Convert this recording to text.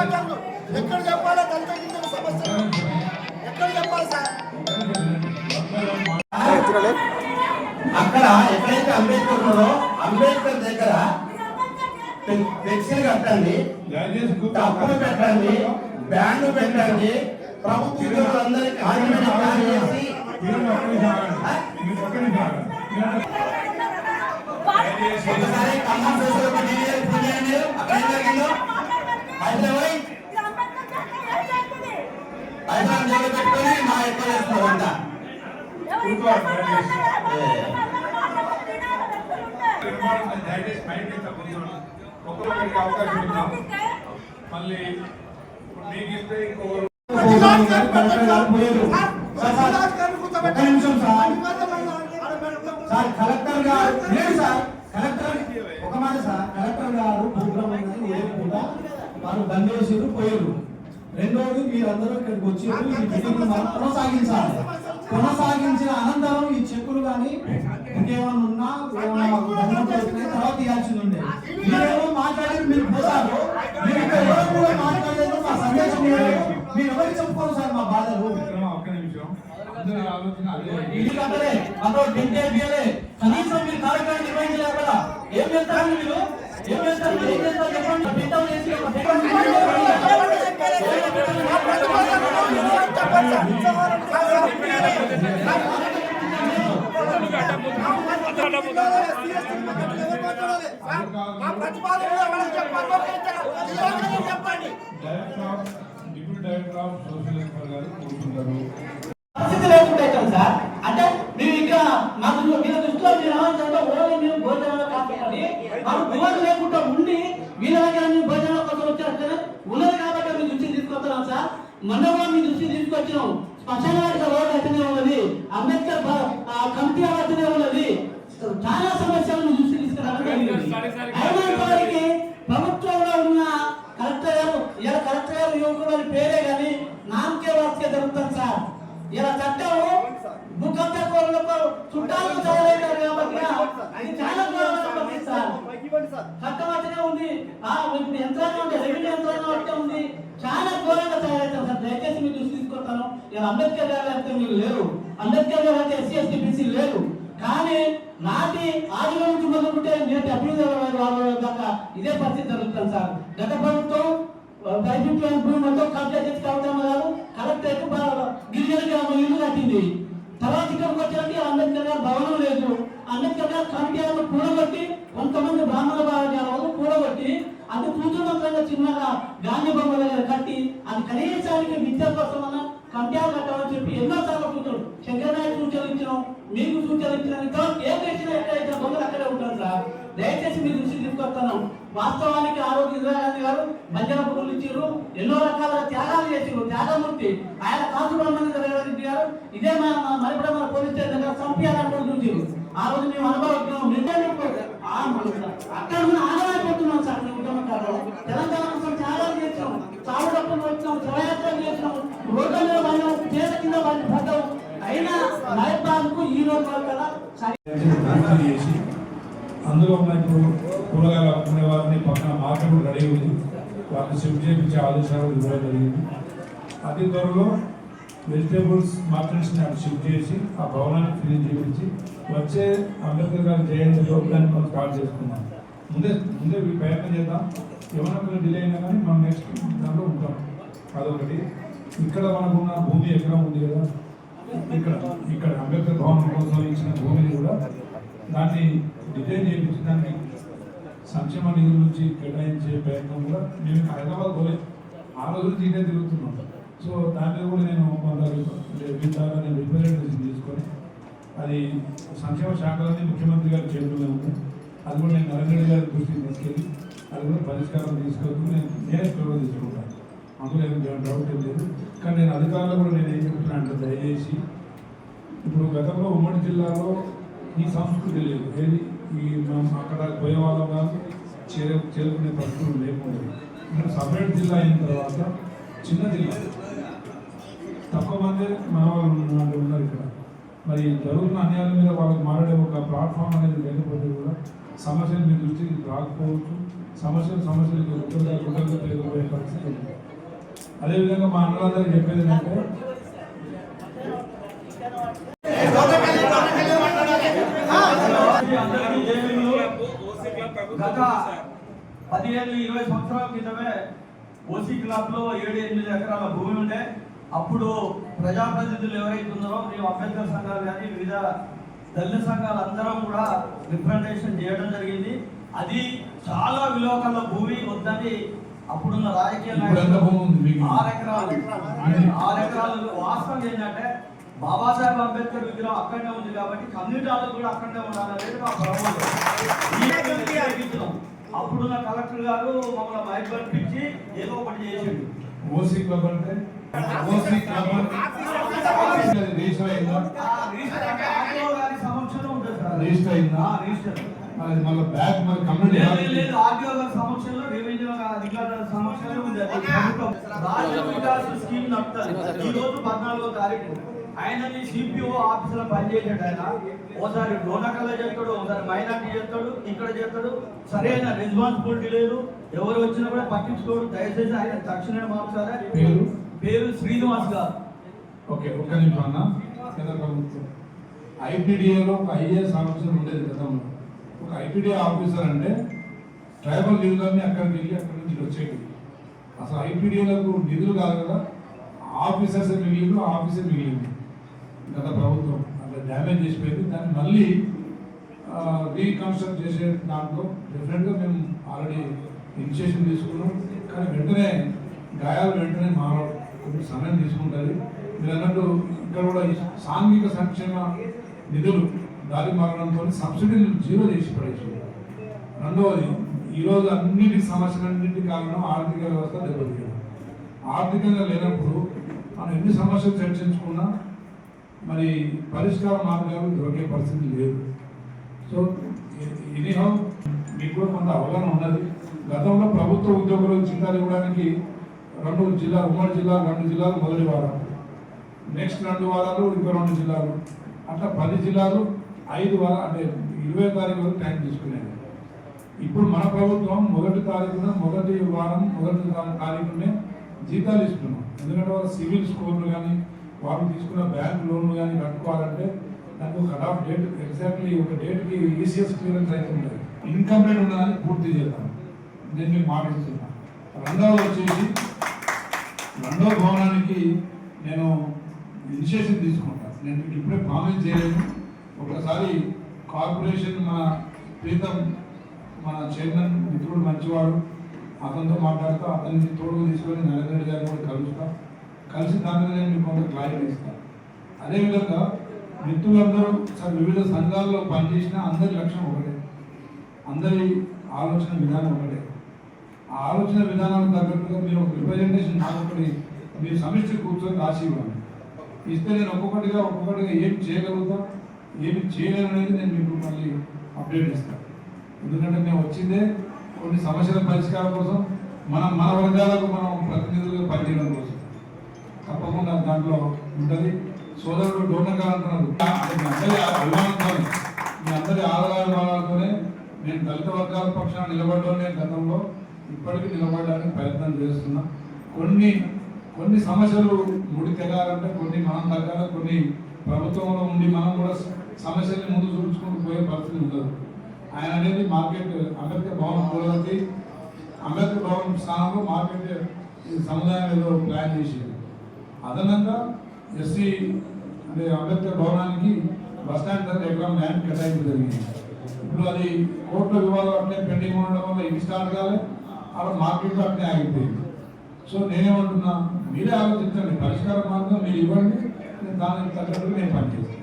ఎక్కడ చెప్పాలా? దళిత గిరిజన సమస్య. ఎక్కడ చెప్పాలి సార్? అక్కడ ఎక్కడైతే అంబేద్కర్ ఉన్నాడో అంబేద్కర్ దగ్గర ఫ్లెక్సీలు కట్టండి తప్పులు పెట్టండి బ్యాండ్ పెట్టండి ప్రభుత్వ ఉద్యోగులందరికీ ఆర్గ్యుమెంట్ చేసి ఒకసారి చేయండి. అక్కడ ఏం జరిగిందో? హైదరాబాద్ హైదరాబాద్ జైలు పెట్టుకొని మా ఎక్కువ చేస్తున్నారంట దయచేసి బయట కూర్చోండి ఒక్కొక్కరికి అవకాశం ఇద్దాం మళ్ళీ ఇప్పుడు మీకు ఇస్తే ఇంకొకరు భూపాల్ గారు కలెక్టర్ గారు పోయారు సార్, సార్, ఒక్క నిమిషం సార్ సార్ కలెక్టర్ గారు లేదు సార్ కలెక్టర్ ఒక మాట సార్ కలెక్టర్ గారు ప్రోగ్రామ్ అనేది లేకుండా వారు బంద్ చేసారు పోయారు రెండోది మీరందరూ ఇక్కడికి ఈ మనం కొనసాగించాలి. కొనసాగించిన అనంతరం ఈ చెక్కులు కానీ ఇంకేమన్నా ఉన్నా తర్వాత ఇవ్వాల్సింది ఉండే. మీరేమో మాట్లాడి మీరు పోతారు. మీరు ఇక్కడ ఎవరు కూడా మాట్లాడలేదు మా సందేశం మీరు ఎవరికి చెప్పుకోరు సార్ మా బాధలు? ఒక్క నిమిషం. అదే. ఇది కట్టలే డింటే బియ్యలే. కనీసం మీరు కార్యక్రమం నిర్వహించలేదు? పరిస్థితి లేకుండా సార్ అంటే మీరు ఇక్కడ మాకు మీరు దృష్టిలో మీరు ఏమంటారంటే ఓన్లీ మేము భోజనాలు కాకపోతే మాకు భోజనం లేకుండా ఉండి వీళ్ళ దగ్గర భోజనాల కోసం వచ్చారు ఉన్నది కాబట్టి మీ దృష్టి తీసుకొస్తున్నాం సార్ మొన్న కూడా మీ దృష్టి తీసుకొచ్చినాం శ్మశాన వాటిక అయితేనే ఉన్నది అంబేద్కర్ భ- ఆ కమిటీ అయితేనే ఉన్నది చాలా సమస్యలు మీ దృష్టి తీసుకురావడం జరిగింది. అయినా ఇప్పటికీ ప్రభుత్వంలో ఉన్న కలెక్టర్ గారు ఇలా కలెక్టర్ గారు యువకుడు అని పేరే కానీ నామకే వాక్య జరుగుతుంది సార్ ఇలా చట్టం భూకంప కోరులకు చుట్టాలకు చదవలేరు కాబట్టి ఇది చాలా ఘోరమైన పరిస్థితి సార్. చట్టం ఉంది. ఆ ఇప్పుడు యంత్రాంగం ఉంది రెవెన్యూ యంత్రాంగం అంటే ఉంది. చాలా ఘోరంగా తయారవుతాం సార్. దయచేసి మీరు దృష్టి తీసుకొస్తాను నేను అంబేద్కర్ గారు అయితే మీరు లేరు. అంబేద్కర్ గారు అయితే ఎస్సీ ఎస్టీ బీసీ లేరు. కానీ నాటి ఆదిలో నుంచి మొదలుకుంటే నేటి అభివృద్ధి వాళ్ళ దాకా ఇదే పరిస్థితి జరుగుతుంది సార్. గత ప్రభుత్వం ప్రైవేట్ ల్యాండ్ కబ్జా చేసి కవితమ్మ గారు కలెక్టరేట్ గిరిజన గ్రామం ఇల్లు కట్టింది. తర్వాత ఇక్కడికి వచ్చేది అంబేద్కర్ గారు భవనం లేదు. అంబేద్కర్ గారు కమిటీ కూడగొట్టి కొంతమంది బ్రాహ్మణ వాళ్ళు కూడగొట్టి అది కూతురుగా చిన్నగా గాంధీ బొమ్మ దగ్గర కట్టి అది కనీసానికి విద్య కోసం అన్న కంట్యాలు కట్టాలని చెప్పి ఎన్నోసార్లు కూర్చోడు శంకరనాయకు సూచనలు ఇచ్చినాం మీకు సూచనలు ఇచ్చినాం ఇంకా ఏ ఎక్కడైతే బొమ్మలు అక్కడే ఉంటారు సార్ దయచేసి మీ దృష్టి తీసుకొస్తాను. వాస్తవానికి ఆ రోజు ఇందిరాగాంధీ గారు బంజారా భూములు ఇచ్చారు ఎన్నో రకాల త్యాగాలు చేసారు త్యాగమూర్తి. ఆయన కాసు రెడ్డి గారు ఇదే మన మరిపడ మన పోలీస్ స్టేషన్ దగ్గర చంపించాలని చూసారు ఆ రోజు మేము అనుభవం నిర్ణయం చేసి అందులో ఉన్న ఇప్పుడు కూరగాయలు అమ్ముకునే వారిని పక్కన మార్కెట్ కూడా రెడీ ఉంది. వారిని షిఫ్ట్ చేయించే ఆదేశాలు ఇవ్వడం జరిగింది. అతి త్వరలో వెజిటేబుల్స్ మార్కెట్స్ని అటు షిఫ్ట్ చేసి ఆ భవనాన్ని క్లీన్ చేయించి వచ్చే అంబేద్కర్ గారి జయంతి ప్రోగ్రాన్ని మనం స్టార్ట్ చేసుకున్నాం ముందే ముందే ప్రయత్నం చేద్దాం. ఏమైనా కొంచెం డిలే అయినా కానీ మనం నెక్స్ట్ దాంట్లో ఉంటాం. అదొకటి. ఇక్కడ మనకున్న భూమి ఎక్కడ ఉంది కదా. ఇక్కడ ఇక్కడ అంబేద్కర్ భవన్ కోసం ఇచ్చిన భూమిని కూడా దాన్ని డిజైన్ చేయించి దాన్ని సంక్షేమ నిధుల నుంచి కేటాయించే ప్రయత్నం కూడా మేము హైదరాబాద్ పోలే. ఆ రోజు నుంచి తిరుగుతున్నాం. సో దాని మీద కూడా నేను కొంత విధాలు నేను రిప్రజెంటేషన్ తీసుకొని అది సంక్షేమ శాఖలన్నీ ముఖ్యమంత్రి గారి చేతుల్లో ఉంది. అది కూడా నేను నరేంద్ర రెడ్డి గారి దృష్టికి తీసుకెళ్ళి అది కూడా పరిష్కారం తీసుకొస్తూ నేను నేనే చొరవ తీసుకుంటాను. అందులో ఏం డౌట్ ఏం లేదు. కానీ నేను అధికారులు కూడా నేను ఏం చెప్తున్నాను అంటే దయచేసి ఇప్పుడు గతంలో ఉమ్మడి జిల్లాలో ఈ సంస్కృతి లేదు. ఏది? ఈ మనం అక్కడ పోయేవాళ్ళం కాదు చేరు చేరుకునే పరిస్థితులు లేకుండా ఇక్కడ సపరేట్ జిల్లా అయిన తర్వాత చిన్న జిల్లా. తక్కువ మంది మన వాళ్ళు ఉన్నారు ఇక్కడ. మరి జరుగుతున్న అన్యాయాల మీద వాళ్ళకి మాట్లాడే ఒక ప్లాట్ఫామ్ అనేది లేకపోతే కూడా సమస్యలు మీ దృష్టికి రాకపోవచ్చు. సమస్యలు సమస్యలు లేకపోయే పరిస్థితి అదేవిధంగా మా అన్నలందరికీ చెప్పేది ఏంటంటే గత పదిహేను ఇరవై సంవత్సరాల క్రితమే ఓసీ క్లబ్లో ఏడు ఎనిమిది ఎకరాల భూమి ఉండే. అప్పుడు ప్రజాప్రతినిధులు ఎవరైతే ఉన్నారో మేము అంబేద్కర్ సంఘాలు కానీ వివిధ దళిత సంఘాలు అందరం కూడా రిప్రజెంటేషన్ చేయడం జరిగింది. అది చాలా విలువ భూమి వద్దని అప్పుడున్న రాజకీయ? ఆరు ఎకరాలు. ఆరు ఎకరాలు వాస్తవం ఏంటంటే బాబాసాహెబ్ అంబేద్కర్ విగ్రహం అక్కడనే ఉంది కాబట్టి కమ్యూనిటీ కూడా అక్కడనే ఉండాలనేది మా ప్రభుత్వం. అప్పుడున్న కలెక్టర్ గారు మమ్మల్ని పంపించి ఏదో ఒకటి చేసిండు. ఓసీ క్లబ్ అంటే? ఓసీ క్లబ్ రిజిస్టర్ అయిందా? రిజిస్టర్ అయిందా? రిజిస్టర్. అది మళ్ళీ బ్యాక్ మరి కమ్యూనిటీ లేదు, ఆర్డీఓ గారి సమక్షంలో రెవెన్యూ అధికారుల సమక్షంలో ఉంది రాష్ట్ర వికాస్ స్కీమ్ నడుపుతారు. ఈ రోజు పద్నాలుగో తారీఖు. ఆయనని సిపిఓ ఆఫీసులో పనిచేసాడు ఆయన. ఓసారి డోనకల్లో చేస్తాడు ఓసారి మైనార్టీ చేస్తాడు ఇక్కడ చేస్తాడు. సరైన రెస్పాన్సిబిలిటీ లేదు. ఎవరు వచ్చినా కూడా పట్టించుకోడు. దయచేసి ఆయన తక్షణమే మార్చారా పేరు? పేరు శ్రీనివాస్ గారు. ఓకే ఒక్క నిమిషం అన్న. ఐపీడీఏలో ఒక ఐఏఎస్ ఆఫీసర్ ఉండేది గతంలో ఒక ఐపీడీ ఆఫీసర్ అంటే ట్రైబల్ నిధులన్నీ అక్కడికి వెళ్ళి అక్కడి నుంచి ఇటు వచ్చేవి అసలు ఐపీడీఏలకు నిధులు కాదు కదా ఆఫీసర్స్ మిగిలింది ఆఫీసర్ మిగిలింది గత ప్రభుత్వం అట్లా డ్యామేజ్ చేసిపోయింది. దాన్ని మళ్ళీ రీకన్స్ట్రక్ట్ చేసే దాంట్లో డెఫినెట్గా మేము ఆల్రెడీ ఇనిషియేషన్ తీసుకున్నాం. కానీ వెంటనే గాయాలు వెంటనే మారడం కొంచెం సమయం తీసుకుంటుంది. మీరు అన్నట్టు ఇక్కడ కూడా సాంఘిక సంక్షేమ నిధులు దారి మారడంతో సబ్సిడీలు జీరో చేసి పడేసి రెండవది ఈరోజు అన్నిటి సమస్యలన్నింటి కారణం ఆర్థిక వ్యవస్థ దెబ్బతింది. ఆర్థికంగా లేనప్పుడు మనం ఎన్ని సమస్యలు చర్చించుకున్నా మరి పరిష్కార మార్గాలు దొరికే పరిస్థితి లేదు. సో ఎనీహౌ మీకు కూడా కొంత అవగాహన ఉన్నది. గతంలో ప్రభుత్వ ఉద్యోగులు జీతాలు ఇవ్వడానికి రెండు జిల్లా ఉమ్మడి జిల్లా రెండు జిల్లాలు మొదటి వారం. నెక్స్ట్ రెండు వారాలు ఇంకో రెండు జిల్లాలు. అట్లా పది జిల్లాలు ఐదు వారాలు అంటే ఇరవై తారీఖు వరకు టైం తీసుకునేది. ఇప్పుడు మన ప్రభుత్వం మొదటి తారీఖున మొదటి వారం మొదటి తారీఖునే జీతాలు ఇస్తున్నాం. ఎందుకంటే వాళ్ళ సివిల్ స్కోర్లు కానీ వాళ్ళు తీసుకున్న బ్యాంక్ లోన్లు కానీ కట్టుకోవాలంటే దానికి కట్ ఆఫ్ డేట్ ఎగ్జాక్ట్లీ ఒక డేట్కి ఈసీఎస్ క్లియరెన్స్ అయితే ఉండదు. ఇన్కంప్లీట్ ఉన్నదాన్ని పూర్తి చేద్దాం. నేను మీకు మాట ఇస్తున్నా రెండవది వచ్చేసి రెండో భవనానికి నేను ఇనిషియేషన్ తీసుకుంటాను నేను ఇప్పుడే ప్రామిస్ చేయలేను ఒకసారి కార్పొరేషన్ మన ప్రీతం మన చైర్మన్ మిత్రుడు మంచివాడు. అతనితో మాట్లాడుతూ అతన్ని తోడుగా తీసుకొని నరేంద్ర రెడ్డి గారిని కూడా కలుస్తా. కలిసి దాని మీద నేను మీకు కొంత క్లారిటీ ఇస్తాను అదేవిధంగా మిత్రులందరూ సార్ వివిధ సంఘాల్లో పనిచేసిన అందరి లక్ష్యం ఒకటే. అందరి ఆలోచన విధానం ఒకటే. ఆ ఆలోచన విధానానికి తగ్గట్టుగా మీరు ఒక రిప్రజెంటేషన్ నాకు మీరు సమిష్టి కూర్చొని రాసి ఇవ్వండి. ఇస్తే నేను ఒక్కొక్కటిగా ఒక్కొక్కటిగా ఏం చేయగలుగుతాం? ఏమి చేయలేను అనేది నేను మీకు మళ్ళీ అప్డేట్ ఇస్తాను ఎందుకంటే మేము వచ్చిందే కొన్ని సమస్యల పరిష్కారం కోసం మనం మన వర్గాలకు మనం ప్రతినిధులుగా పనిచేయడం కోసం. తప్పకుండా దాంట్లో ఉంటుంది. సోదరుడు డోనగా అంటున్నారు మీ అందరి అభిమానంతో మీ అందరి ఆదరాభిమానాలతోనే నేను దళిత వర్గాల పక్షాన నిలబడడం గతంలో ఇప్పటికీ నిలబడడానికి ప్రయత్నం చేస్తున్నా. కొన్ని కొన్ని సమస్యలు ముడి తెగాలంటే కొన్ని మనం తగ్గాలి కొన్ని ప్రభుత్వంలో ఉండి మనం కూడా సమస్యల్ని ముందు చూపించుకుంటూ పోయే పరిస్థితి ఉండదు. ఆయన అనేది మార్కెట్ అంబేద్కర్ భవన్ కూలకి అంబేద్కర్ భవన్ స్థానంలో మార్కెట్ సముదాయం ఏదో ప్లాన్ చేసింది. అదనంగా ఎస్సీ అంటే అంబేద్కర్ భవనానికి బస్ స్టాండ్ దగ్గర ఎకరం ల్యాండ్ కేటాయింపు జరిగింది. ఇప్పుడు అది కోర్టుల వివాదం అట్లే పెండింగ్ ఉండడం వల్ల ఇది స్టార్ట్ కాలే అక్కడ మార్కెట్లో అట్లే ఆగిపోయింది. సో నేనేమంటున్నా మీరే ఆలోచించండి పరిష్కార మార్గం మీరు ఇవ్వండి నేను దానికి తగ్గట్టు నేను పనిచేస్తాను.